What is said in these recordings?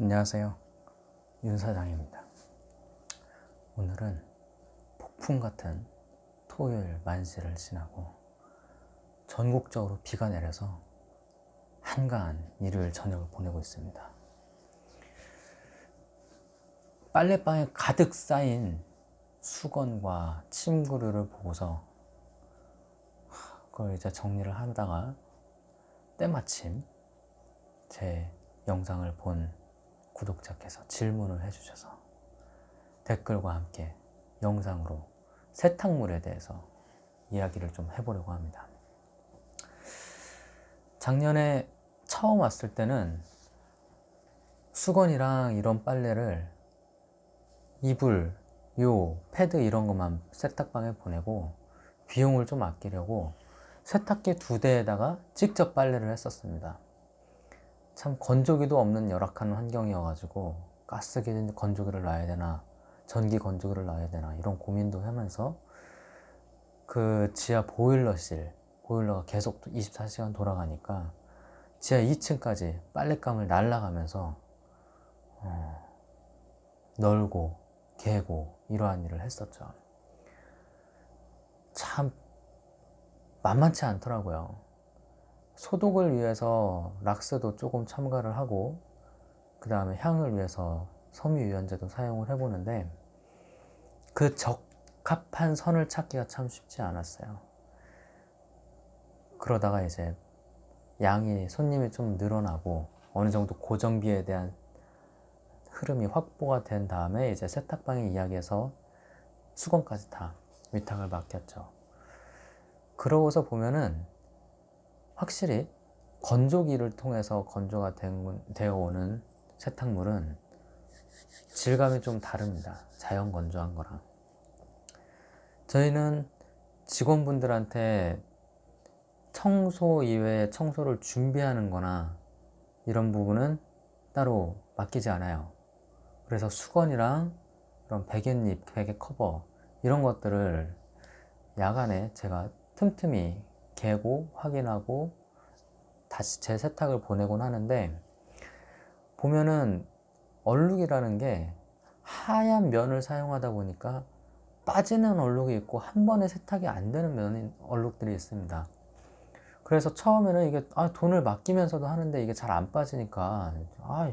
안녕하세요. 윤 사장입니다. 오늘은 폭풍 같은 토요일 만시를 지나고 전국적으로 비가 내려서 한가한 일요일 저녁을 보내고 있습니다. 빨래방에 가득 쌓인 수건과 침구류를 보고서 그걸 이제 정리를 하다가 때마침 제 영상을 본 구독자께서 질문을 해주셔서 댓글과 함께 영상으로 세탁물에 대해서 이야기를 좀 해보려고 합니다. 작년에 처음 왔을 때는 수건이랑 이런 빨래를 이불, 요, 패드 이런 것만 세탁방에 보내고 비용을 좀 아끼려고 세탁기 두 대에다가 직접 빨래를 했었습니다. 참 건조기도 없는 열악한 환경이어가지고 가스기 건조기를 놔야 되나 전기 건조기를 놔야 되나 이런 고민도 하면서 그 지하 보일러실 보일러가 계속 24시간 돌아가니까 지하 2층까지 빨랫감을 날라가면서 어, 널고 개고 이러한 일을 했었죠. 참 만만치 않더라고요. 소독을 위해서 락스도 조금 첨가를 하고 그 다음에 향을 위해서 섬유유연제도 사용을 해보는데 그 적합한 선을 찾기가 참 쉽지 않았어요. 그러다가 이제 양이 손님이 좀 늘어나고 어느 정도 고정비에 대한 흐름이 확보가 된 다음에 이제 세탁방에 이야기해서 수건까지 다 위탁을 맡겼죠. 그러고서 보면은 확실히 건조기를 통해서 건조가 되어 오는 세탁물은 질감이 좀 다릅니다. 자연 건조한 거랑. 저희는 직원분들한테 청소 이외에 청소를 준비하는 거나 이런 부분은 따로 맡기지 않아요. 그래서 수건이랑 그런 베갯잎, 베개 커버 이런 것들을 야간에 제가 틈틈이 개고 확인하고 다시 재세탁을 보내곤 하는데 보면은 얼룩이라는 게 하얀 면을 사용하다 보니까 빠지는 얼룩이 있고 한 번에 세탁이 안 되는 면 얼룩들이 있습니다. 그래서 처음에는 이게 아, 돈을 맡기면서도 하는데 이게 잘 안 빠지니까 아,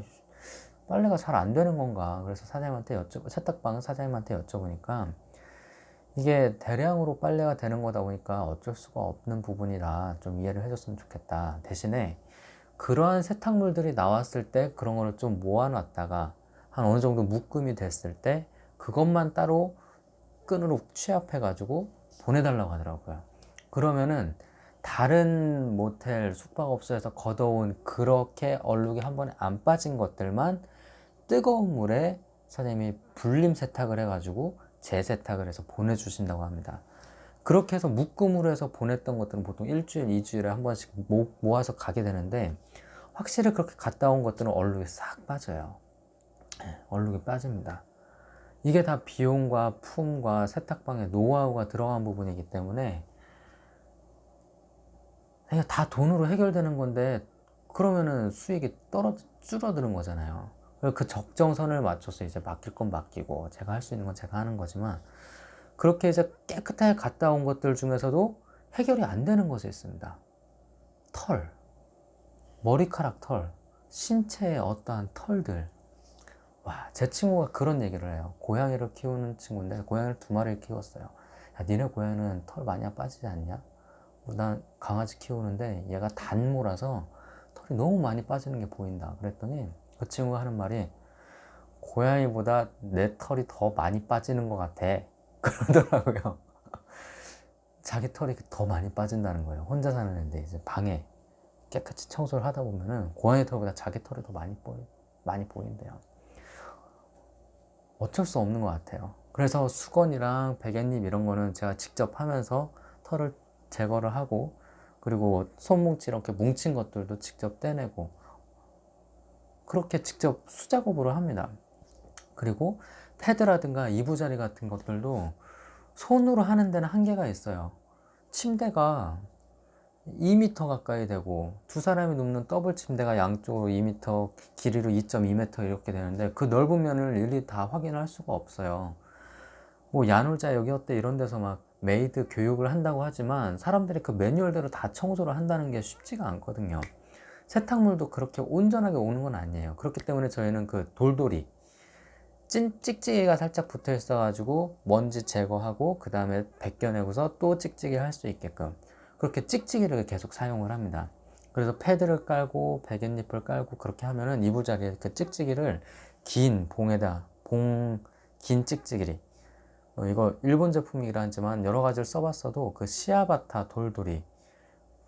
빨래가 잘 안 되는 건가 그래서 사장님한테 여쭤 세탁방 사장님한테 여쭤보니까 이게 대량으로 빨래가 되는 거다 보니까 어쩔 수가 없는 부분이라 좀 이해를 해줬으면 좋겠다. 대신에 그러한 세탁물들이 나왔을 때 그런 거를 좀 모아놨다가 한 어느 정도 묶음이 됐을 때 그것만 따로 끈으로 취합해가지고 보내달라고 하더라고요. 그러면은 다른 모텔 숙박업소에서 걷어온 그렇게 얼룩이 한 번에 안 빠진 것들만 뜨거운 물에 사장님이 불림 세탁을 해가지고 재세탁을 해서 보내주신다고 합니다. 그렇게 해서 묶음으로 해서 보냈던 것들은 보통 일주일, 이주일에 한 번씩 모아서 가게 되는데 확실히 그렇게 갔다 온 것들은 얼룩이 싹 빠져요. 네, 얼룩이 빠집니다. 이게 다 비용과 품과 세탁방의 노하우가 들어간 부분이기 때문에 다 돈으로 해결되는 건데 그러면은 수익이 떨어 줄어드는 거잖아요. 그 적정선을 맞춰서 이제 맡길 건 맡기고 제가 할 수 있는 건 제가 하는 거지만 그렇게 이제 깨끗하게 갔다 온 것들 중에서도 해결이 안 되는 것이 있습니다. 털, 머리카락 털, 신체의 어떠한 털들. 와, 제 친구가 그런 얘기를 해요. 고양이를 키우는 친구인데 고양이를 두 마리를 키웠어요. 야, 니네 고양이는 털 많이 빠지지 않냐? 난 강아지 키우는데 얘가 단모라서 털이 너무 많이 빠지는 게 보인다. 그랬더니 그 친구가 하는 말이 고양이보다 내 털이 더 많이 빠지는 것 같아. 그러더라고요. 자기 털이 더 많이 빠진다는 거예요. 혼자 사는 애인데 이제 방에 깨끗이 청소를 하다 보면은 고양이 털보다 자기 털이 더 많이 보이, 많이 보인대요. 어쩔 수 없는 것 같아요. 그래서 수건이랑 베갯잎 이런 거는 제가 직접 하면서 털을 제거를 하고 그리고 손뭉치 이렇게 뭉친 것들도 직접 떼내고 그렇게 직접 수작업으로 합니다. 그리고 패드라든가 이부자리 같은 것들도 손으로 하는 데는 한계가 있어요. 침대가 2m 가까이 되고 두 사람이 눕는 더블 침대가 양쪽으로 2m 길이로 2.2m 이렇게 되는데 그 넓은 면을 일일이 다 확인할 수가 없어요. 뭐 야놀자 여기 어때 이런 데서 막 메이드 교육을 한다고 하지만 사람들이 그 매뉴얼대로 다 청소를 한다는 게 쉽지가 않거든요. 세탁물도 그렇게 온전하게 오는 건 아니에요. 그렇기 때문에 저희는 그 돌돌이 찐 찍찍이가 살짝 붙어 있어 가지고 먼지 제거하고 그 다음에 벗겨내고서 또 찍찍이 할 수 있게끔 그렇게 찍찍이를 계속 사용을 합니다. 그래서 패드를 깔고 베갯잎을 깔고 그렇게 하면은 이부자리에 그 찍찍이를 긴 봉에다 봉 긴 찍찍이 어, 이거 일본 제품이긴 하지만 여러 가지를 써봤어도 그 시아바타 돌돌이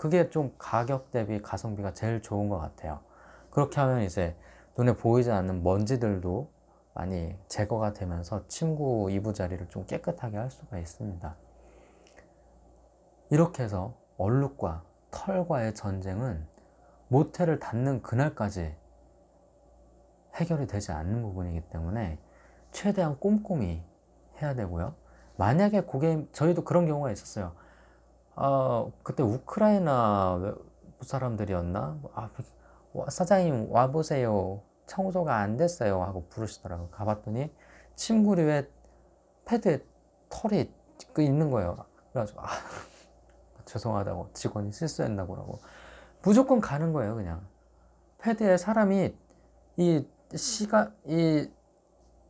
그게 좀 가격 대비 가성비가 제일 좋은 것 같아요. 그렇게 하면 이제 눈에 보이지 않는 먼지들도 많이 제거가 되면서 침구 이부자리를 좀 깨끗하게 할 수가 있습니다. 이렇게 해서 얼룩과 털과의 전쟁은 모텔을 닫는 그날까지 해결이 되지 않는 부분이기 때문에 최대한 꼼꼼히 해야 되고요. 만약에 고객, 저희도 그런 경우가 있었어요. 어, 그때 우크라이나 사람들이었나? 아, 와, 사장님 와보세요. 청소가 안 됐어요. 하고 부르시더라고요. 가봤더니 침구류에 패드에 털이 그 있는 거예요. 그래가지고, 아, 죄송하다고. 직원이 실수했나 보라고. 무조건 가는 거예요, 그냥. 패드에 사람이 이 시가, 이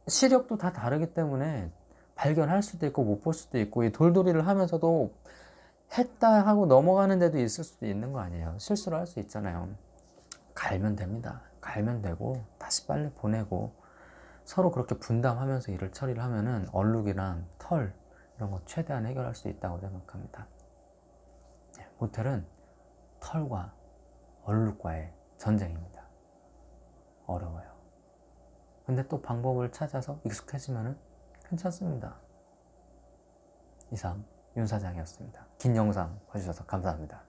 시력도 다 다르기 때문에 발견할 수도 있고 못 볼 수도 있고 이 돌돌이를 하면서도 했다 하고 넘어가는 데도 있을 수도 있는 거 아니에요. 실수를 할 수 있잖아요. 갈면 됩니다. 갈면 되고 다시 빨리 보내고 서로 그렇게 분담하면서 일을 처리를 하면은 얼룩이랑 털 이런 거 최대한 해결할 수 있다고 생각합니다. 네, 모텔은 털과 얼룩과의 전쟁입니다. 어려워요. 근데 또 방법을 찾아서 익숙해지면은 괜찮습니다. 이상 윤 사장이었습니다. 긴 영상 봐주셔서 감사합니다.